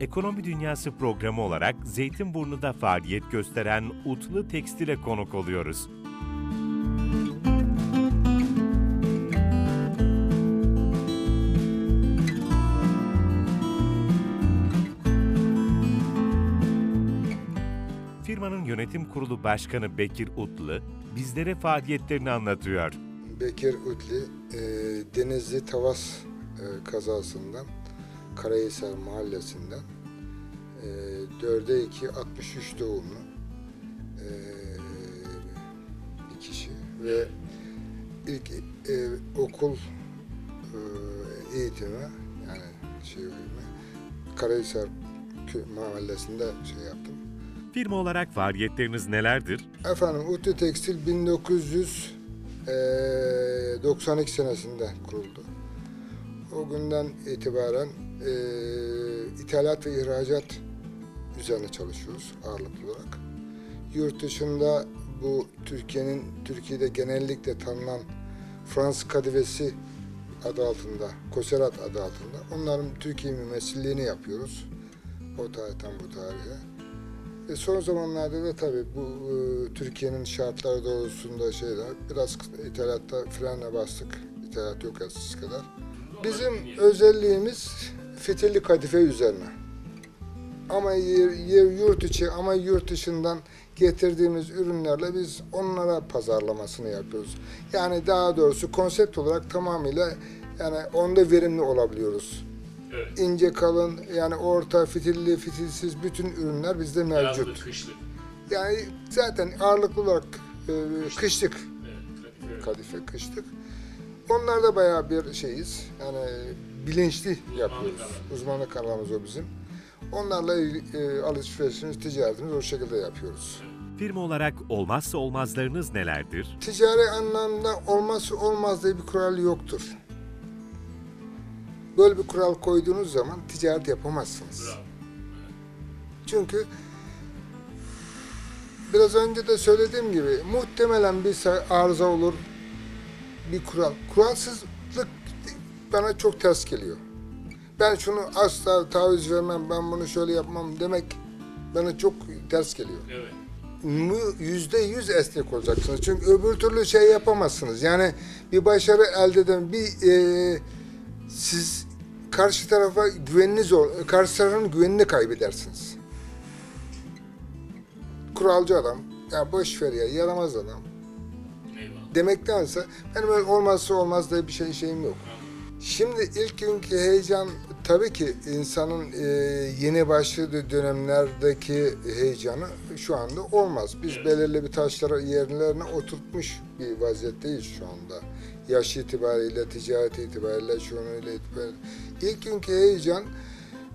Ekonomi Dünyası programı olarak Zeytinburnu'da faaliyet gösteren Utlu Tekstil'e konuk oluyoruz. Firmanın yönetim kurulu başkanı Bekir Utlu bizlere faaliyetlerini anlatıyor. Bekir Utli, e, Denizli Tavas e, kazasından, Karahisar mahallesinden, e, 4'e 2, 63 doğumlu e, bir kişi ve ilk e, okul e, eğitimi yani şey Karahisar kö- mahallesinde şey yaptım. Firma olarak faaliyetleriniz nelerdir? Efendim Utlu Tekstil 1992 senesinde kuruldu. O günden itibaren eee, ithalat ve ihracat üzerine çalışıyoruz ağırlıklı olarak. Yurt dışında bu Türkiye'nin Türkiye'de genellikle tanınan Fransız kadivesi adı altında, Koserat adı altında. Onların Türkiye mümessilliğini yapıyoruz. O tarihten bu tarihe. E son zamanlarda da tabii bu e, Türkiye'nin şartları doğrultusunda şeyler biraz ithalatta frene bastık. İthalat yok eskisi kadar. Bizim özelliğimiz fitilli kadife üzerine. Ama yurt içi ama yurt dışından getirdiğimiz ürünlerle biz onlara pazarlamasını yapıyoruz. Yani daha doğrusu konsept olarak tamamıyla yani onda verimli olabiliyoruz. Evet. İnce kalın yani orta fitilli fitilsiz bütün ürünler bizde mevcut. Kışlık. Yani zaten ağırlıklı olarak e, kışlık Evet, kadife. kadife kışlık. Onlarda bayağı bir şeyiz. Yani bilinçli yapıyoruz. alanı. Uzmanlık alanımız o bizim. Onlarla e, alışverişimiz, ticaretimiz o şekilde yapıyoruz. Firma olarak olmazsa olmazlarınız nelerdir? Ticari anlamda olmazsa olmaz diye bir kural yoktur. Böyle bir kural koyduğunuz zaman ticaret yapamazsınız. Bravo. Çünkü biraz önce de söylediğim gibi muhtemelen bir arıza olur, bir kural. Kuralsızlık bana çok ters geliyor. Ben şunu asla taviz vermem, ben bunu şöyle yapmam demek bana çok ters geliyor. Evet. Yüzde yüz esnek olacaksınız. Çünkü öbür türlü şey yapamazsınız. Yani bir başarı elde eden bir e, siz karşı tarafa güveniniz ol, karşı tarafın güvenini kaybedersiniz. Kuralcı adam, ya boş ver ya, yaramaz adam Eyvallah. demektense benim olmazsa olmaz diye bir şey şeyim yok. Şimdi ilk günkü heyecan tabii ki insanın e, yeni başladığı dönemlerdeki heyecanı şu anda olmaz. Biz belirli bir taşları yerlerine oturtmuş bir vaziyetteyiz şu anda. Yaş itibariyle, ticaret itibariyle, şunuyla itibariyle. İlk günkü heyecan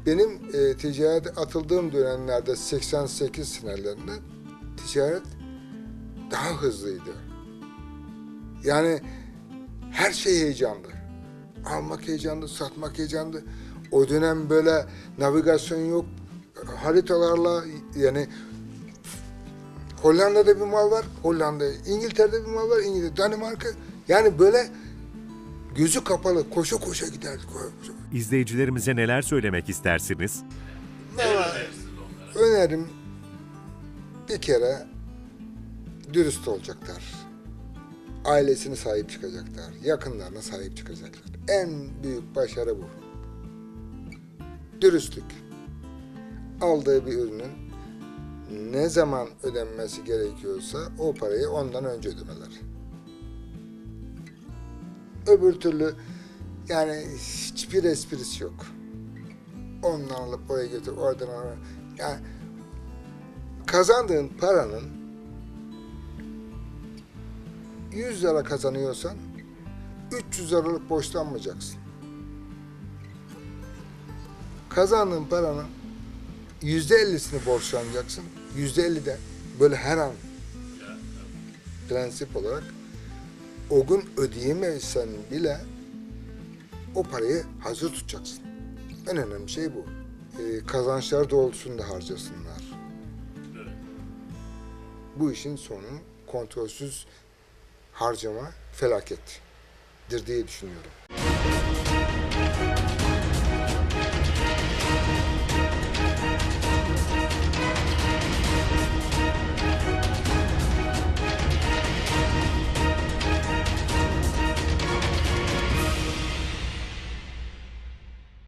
benim e, ticarete atıldığım dönemlerde 88 senelerinde ticaret daha hızlıydı. Yani her şey heyecanlı. Almak heyecanlı, satmak heyecanlı. O dönem böyle navigasyon yok. Haritalarla yani Hollanda'da bir mal var, Hollanda. İngiltere'de bir mal var, İngiltere. Danimarka. Yani böyle gözü kapalı koşa koşa giderdik. İzleyicilerimize neler söylemek istersiniz? Onlara? Önerim bir kere dürüst olacaklar. Ailesine sahip çıkacaklar. Yakınlarına sahip çıkacaklar. En büyük başarı bu. Dürüstlük. Aldığı bir ürünün ne zaman ödenmesi gerekiyorsa o parayı ondan önce ödemeler. Öbür türlü yani hiçbir esprisi yok. Ondan alıp oraya götür, oradan oraya. Yani kazandığın paranın 100 lira kazanıyorsan 300 liralık borçlanmayacaksın. Kazandığın paranın yüzde ellisini borçlanacaksın. Yüzde elli de böyle her an prensip olarak o gün ödeyemezsen bile o parayı hazır tutacaksın. En önemli şey bu. Ee, kazançlar doğrultusunda harcasınlar. Bu işin sonu kontrolsüz harcama felakettir diye düşünüyorum.